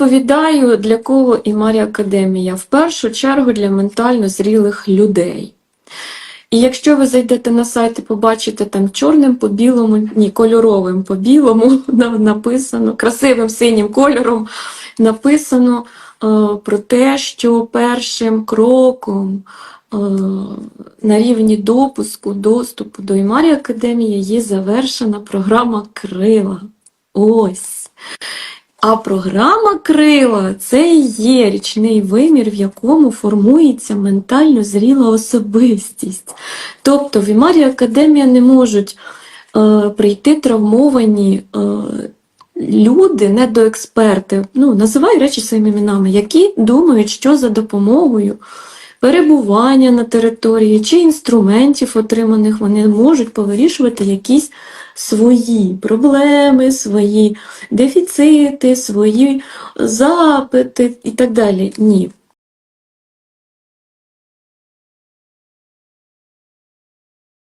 Відповідаю, для кого і Марія Академія. В першу чергу для ментально зрілих людей. І якщо ви зайдете на сайт і побачите там чорним по білому, ні, кольоровим по білому написано, красивим синім кольором написано е, про те, що першим кроком е, на рівні допуску, доступу до Імарі Академії є завершена програма Крила. Ось. А програма Крила це є річний вимір, в якому формується ментально зріла особистість. Тобто в Імарі Академія не можуть е, прийти травмовані е, люди, недоексперти, ну, називаю речі своїми іменами, які думають, що за допомогою перебування на території чи інструментів отриманих вони можуть повирішувати якісь свої проблеми, свої дефіцити, свої запити і так далі. Ні.